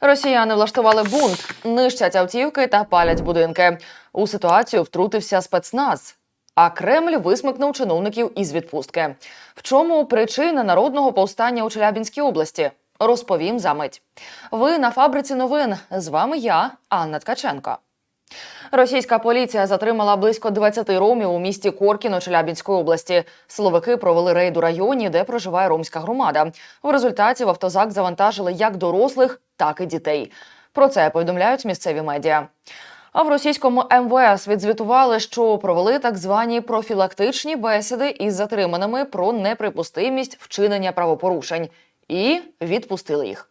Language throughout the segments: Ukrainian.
Росіяни влаштували бунт, нищать автівки та палять будинки. У ситуацію втрутився спецназ. А Кремль висмикнув чиновників із відпустки. В чому причина народного повстання у Челябінській області? Розповім за мить. Ви на фабриці новин. З вами я, Анна Ткаченко. Російська поліція затримала близько 20 ромів у місті Коркіно Челябінської області. Силовики провели рейд у районі, де проживає ромська громада. В результаті в автозак завантажили як дорослих, так і дітей. Про це повідомляють місцеві медіа. А в російському МВС відзвітували, що провели так звані профілактичні бесіди із затриманими про неприпустимість вчинення правопорушень і відпустили їх.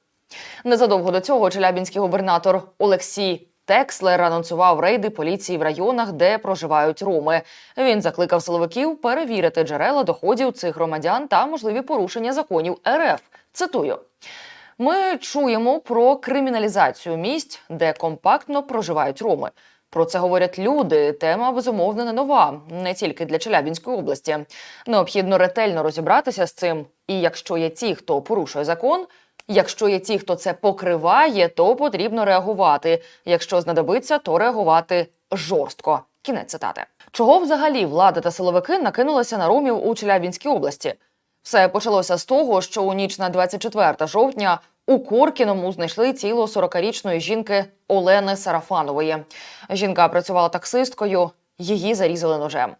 Незадовго до цього челябінський губернатор Олексій Текслер анонсував рейди поліції в районах, де проживають роми. Він закликав силовиків перевірити джерела доходів цих громадян та можливі порушення законів РФ. Цитую. Ми чуємо про криміналізацію місць, де компактно проживають роми. Про це говорять люди. Тема безумовно не нова, не тільки для Челябінської області. Необхідно ретельно розібратися з цим. І якщо є ті, хто порушує закон, якщо є ті, хто це покриває, то потрібно реагувати. Якщо знадобиться, то реагувати жорстко. Кінець цитати. Чого взагалі влада та силовики накинулися на ромів у Челябінській області? Все почалося з того, що у ніч на 24 жовтня у Коркіному знайшли тіло 40-річної жінки Олени Сарафанової. Жінка працювала таксисткою, її зарізали ножем.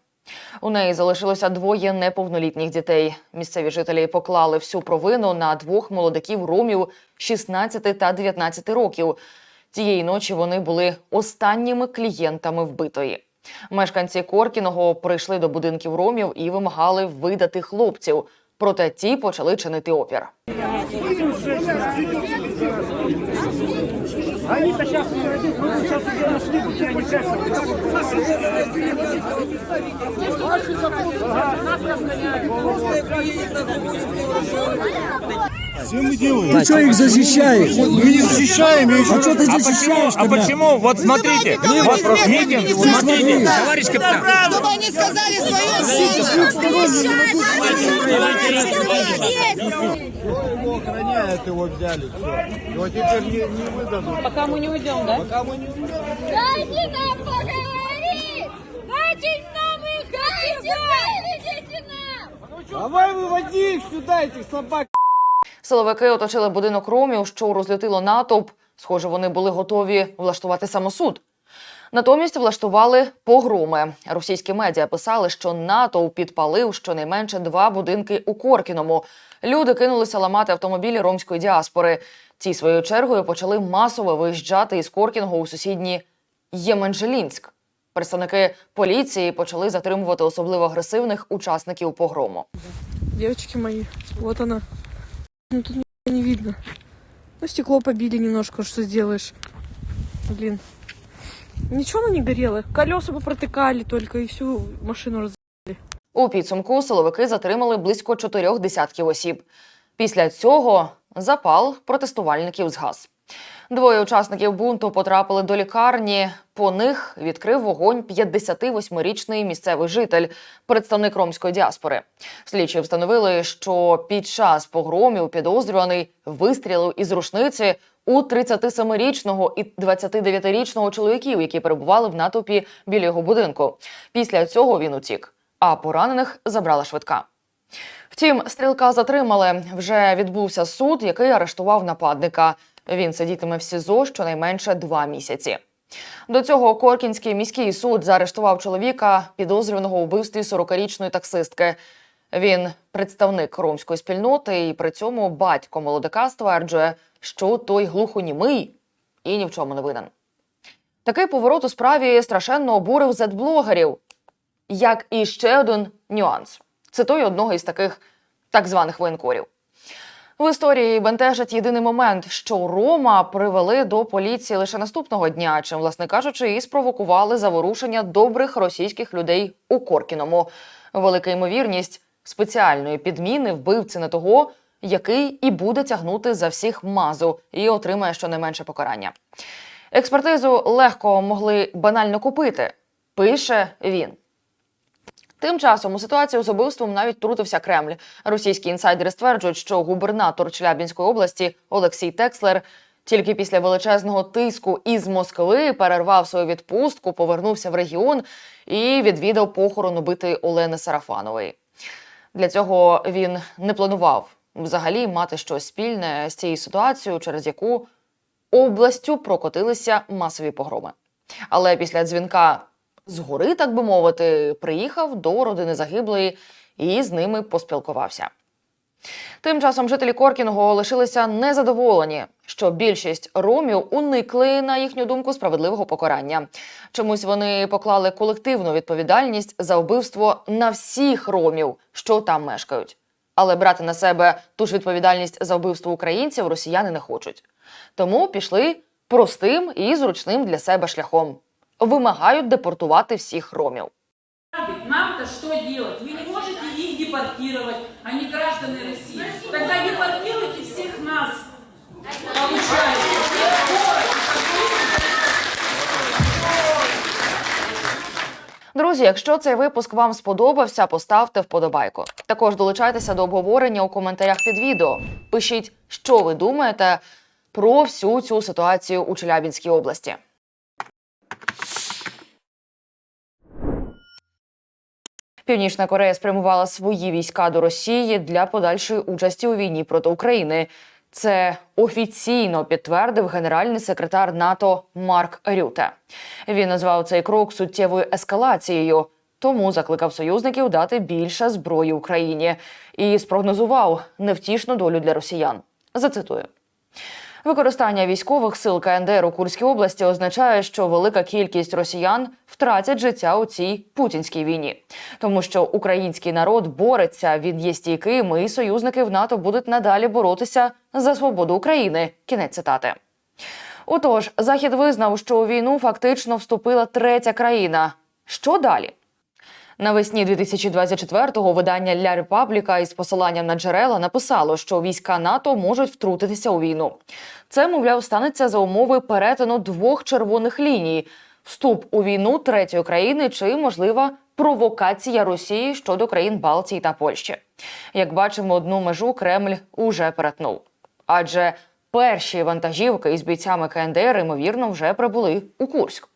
У неї залишилося двоє неповнолітніх дітей. Місцеві жителі поклали всю провину на двох молодиків ромів 16 та 19 років. Тієї ночі вони були останніми клієнтами вбитої. Мешканці Коркіного прийшли до будинків ромів і вимагали видати хлопців. Проте ті почали чинити опір. Они-то сейчас не родят, мы сейчас уже нашли, где они Чем мы делаем? Ты что их защищаешь? Мы не защищаем, я еще А что ты А почему? защищаешь А почему? Вот смотрите, вот митинг, смотрите, товарищ капитан. Чтобы они сказали свое его охраняют, его взяли, все. Его теперь не, не выдадут. Пока мы не уйдем, да? Пока мы не уйдем. Дайте нам поговорить! Дайте нам их Дайте, выведите нам! Давай выводи их сюда, этих собак. Силовики оточили будинок ромів, що розлютило натовп. Схоже, вони були готові влаштувати самосуд. Натомість влаштували погроми. Російські медіа писали, що натовп підпалив щонайменше два будинки у Коркіному. Люди кинулися ламати автомобілі ромської діаспори. Ці своєю чергою почали масово виїжджати із Коркіного у сусідній Єменжелінськ. Представники поліції почали затримувати особливо агресивних учасників погрому. Девочки мои, вот она. Ну тут не видно. Ну стекло побили немножко, что сделаешь? Блин. Оно не горело. Колеса бы протыкали только и всю машину раз. У підсумку силовики затримали близько чотирьох десятків осіб. Після цього запал протестувальників згас. Двоє учасників бунту потрапили до лікарні. По них відкрив вогонь 58-річний місцевий житель, представник ромської діаспори. Слідчі встановили, що під час погромів підозрюваний вистрілив із рушниці у 37-річного і 29-річного чоловіків, які перебували в натовпі біля його будинку. Після цього він утік, а поранених забрала швидка. Втім, стрілка затримали. Вже відбувся суд, який арештував нападника. Він сидітиме в СІЗО щонайменше два місяці. До цього Коркінський міський суд заарештував чоловіка, підозрюваного у вбивстві 40-річної таксистки. Він представник ромської спільноти, і при цьому батько молодика стверджує, що той глухонімий і ні в чому не винен. Такий поворот у справі страшенно обурив зет-блогерів, як і ще один нюанс. Цитую одного із таких так званих воєнкорів. В історії бентежить єдиний момент, що Рома привели до поліції лише наступного дня, чим, власне кажучи, і спровокували заворушення добрих російських людей у Коркіному. Велика ймовірність спеціальної підміни вбивці не того, який і буде тягнути за всіх мазу і отримає щонайменше покарання. Експертизу легко могли банально купити, пише він. Тим часом у ситуацію з убивством навіть втрутився Кремль. Російські інсайдери стверджують, що губернатор Челябінської області Олексій Текслер Тільки після величезного тиску із Москви перервав свою відпустку, повернувся в регіон і відвідав похорон убитої Олени Сарафанової. Для цього він не планував взагалі мати щось спільне з цією ситуацією, через яку областю прокотилися масові погроми. Але після дзвінка згори, так би мовити, приїхав до родини загиблої і з ними поспілкувався. Тим часом жителі Коркіного лишилися незадоволені, що більшість ромів уникли, на їхню думку, справедливого покарання. Чомусь вони поклали колективну відповідальність за вбивство на всіх ромів, що там мешкають. Але брати на себе ту ж відповідальність за вбивство українців росіяни не хочуть. Тому пішли простим і зручним для себе шляхом. Вимагають депортувати всіх ромів. Нам-то что делать? Вы не можете их депортировать, они граждане России. Тогда депортируйте всех нас. Друзі, якщо цей випуск вам сподобався, поставте вподобайку. Також долучайтеся до обговорення у коментарях під відео. Пишіть, що ви думаєте про всю цю ситуацію у Челябінській області. Північна Корея спрямувала свої війська до Росії для подальшої участі у війні проти України. Це офіційно підтвердив генеральний секретар НАТО Марк Рюте. Він назвав цей крок суттєвою ескалацією, тому закликав союзників дати більше зброї Україні і спрогнозував невтішну долю для росіян. Зацитую. Використання військових сил КНДР у Курській області означає, що велика кількість росіян втратять життя у цій путінській війні, тому що український народ бореться, він є стійким, і союзники в НАТО будуть надалі боротися за свободу України. Кінець цитати. Отож, захід визнав, що у війну фактично вступила третя країна. Що далі? Навесні 2024-го видання Ля Репабліка із посиланням на джерела написало, що війська НАТО можуть втрутитися у війну. Це, мовляв, станеться за умови перетину двох червоних ліній: вступ у війну третьої країни чи можлива провокація Росії щодо країн Балтії та Польщі. Як бачимо, одну межу Кремль уже перетнув. Адже перші вантажівки із бійцями КНДР ймовірно вже прибули у Курськ.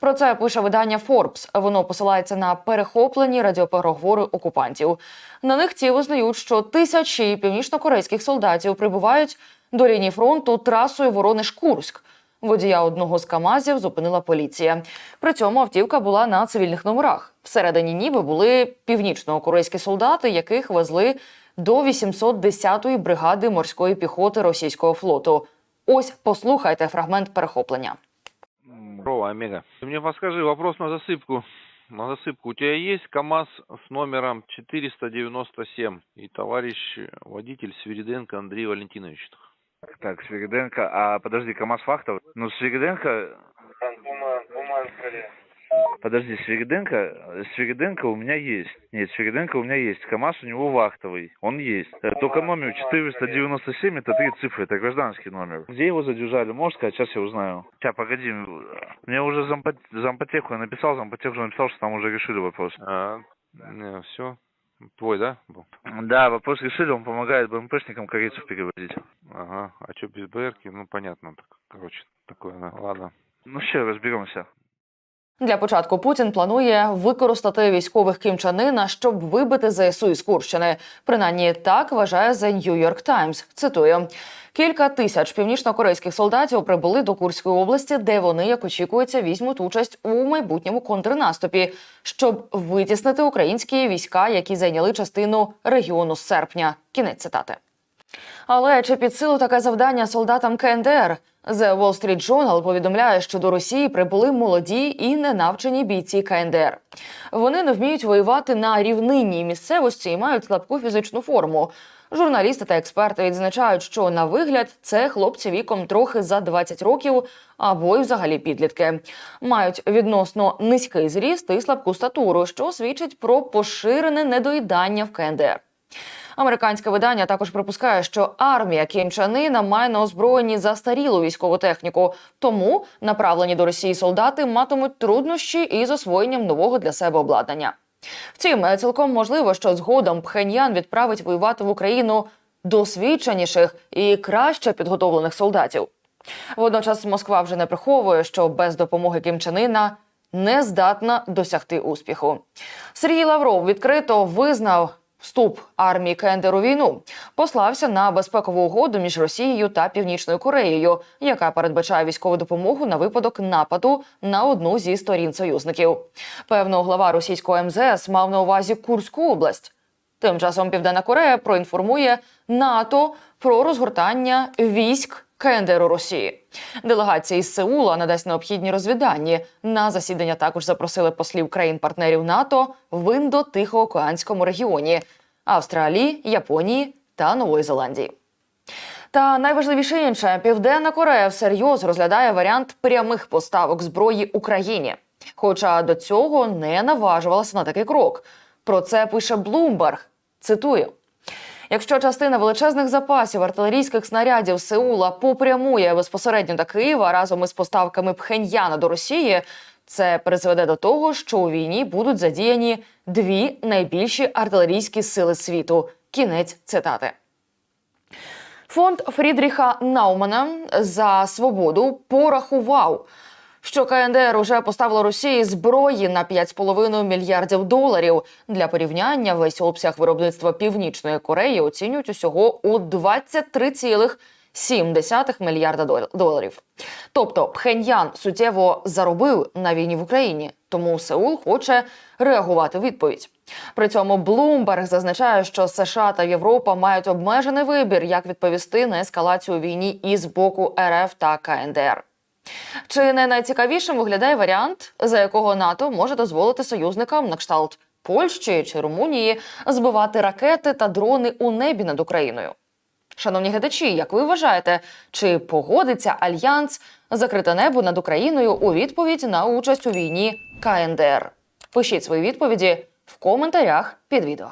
Про це пише видання Forbes. Воно посилається на перехоплені радіопереговори окупантів. На них ті визнають, що тисячі північнокорейських солдатів прибувають до лінії фронту трасою Воронеж-Курськ. Водія одного з Камазів зупинила поліція. При цьому автівка була на цивільних номерах. Всередині ніби були північно-корейські солдати, яких везли до 810-ї бригади морської піхоти російського флоту. Ось послухайте фрагмент перехоплення. Здорово, Омега. Ты мне подскажи, вопрос на засыпку. На засыпку. У тебя есть КАМАЗ с номером 497 и товарищ водитель Свириденко Андрей Валентинович? Так, Свириденко. А подожди, КамАЗ Фахтов? Ну, Свириденко... Подожди, Свириденко, Свириденко у меня есть. Нет, Свириденко у меня есть. КамАЗ у него вахтовый. Он есть. Э, Только номер 497, это три цифры, это гражданский номер. Где его задержали? Можешь сказать? Сейчас я узнаю. Сейчас, погоди. Мне уже зампот... зампотеху я написал, зампотеху написал, что там уже решили вопрос. А, все. Твой, да? был? Да, вопрос решили, он помогает БМПшникам корейцев переводить. Ага. А что без БРки? Ну, понятно. Так, короче, такое, да. Ладно. Ну, все, разберемся. Для початку Путін планує використати військових кімчанина, щоб вибити ЗСУ із Курщини. Принаймні так вважає The New York Times. Цитую: кілька тисяч північно-корейських солдатів прибули до Курської області, де вони, як очікується, візьмуть участь у майбутньому контрнаступі, щоб витіснити українські війська, які зайняли частину регіону з серпня. Кінець цитати. Але чи під силу таке завдання солдатам КНДР? The Wall Street Journal повідомляє, що до Росії прибули молоді і ненавчені бійці КНДР. Вони не вміють воювати на рівнинній місцевості і мають слабку фізичну форму. Журналісти та експерти відзначають, що на вигляд це хлопці віком трохи за 20 років або й взагалі підлітки. Мають відносно низький зріст і слабку статуру, що свідчить про поширене недоїдання в КНДР. Американське видання також припускає, що армія кінчанина має на озброєнні застарілу військову техніку, тому направлені до Росії солдати матимуть труднощі із освоєнням нового для себе обладнання. Втім, е, цілком можливо, що згодом Пхеньян відправить воювати в Україну досвідченіших і краще підготовлених солдатів. Водночас Москва вже не приховує, що без допомоги Кім Чен Іна не здатна досягти успіху. Сергій Лавров відкрито визнав вступ армії КНДР у війну, послався на безпекову угоду між Росією та Північною Кореєю, яка передбачає військову допомогу на випадок нападу на одну зі сторін союзників. Певно, глава російського МЗС мав на увазі Курську область. Тим часом Південна Корея проінформує НАТО про розгортання військ КНДР у Росії. Делегація із Сеула надасть необхідні розвіддані. На засідання також запросили послів країн-партнерів НАТО в Індо-Тихоокеанському регіоні Австралії, Японії та Нової Зеландії. Та найважливіше інше, Південна Корея всерйоз розглядає варіант прямих поставок зброї Україні. Хоча до цього не наважувалася на такий крок. Про це пише Bloomberg. Цитую. Якщо частина величезних запасів артилерійських снарядів Сеула попрямує безпосередньо до Києва разом із поставками Пхеньяна до Росії, це призведе до того, що у війні будуть задіяні дві найбільші артилерійські сили світу. Кінець цитати. Фонд Фрідріха Наумана за свободу порахував, що КНДР уже поставило Росії зброї на 5,5 мільярдів доларів. Для порівняння весь обсяг виробництва Північної Кореї оцінюють усього у 23,7 мільярда доларів. Тобто Пхеньян суттєво заробив на війні в Україні, тому Сеул хоче реагувати у відповідь. При цьому Блумберг зазначає, що США та Європа мають обмежений вибір, як відповісти на ескалацію війні із боку РФ та КНДР. Чи не найцікавішим виглядає варіант, за якого НАТО може дозволити союзникам на кшталт Польщі чи Румунії збивати ракети та дрони у небі над Україною? Шановні глядачі, як ви вважаєте, чи погодиться альянс закрите небо над Україною у відповідь на участь у війні КНДР? Пишіть свої відповіді в коментарях під відео.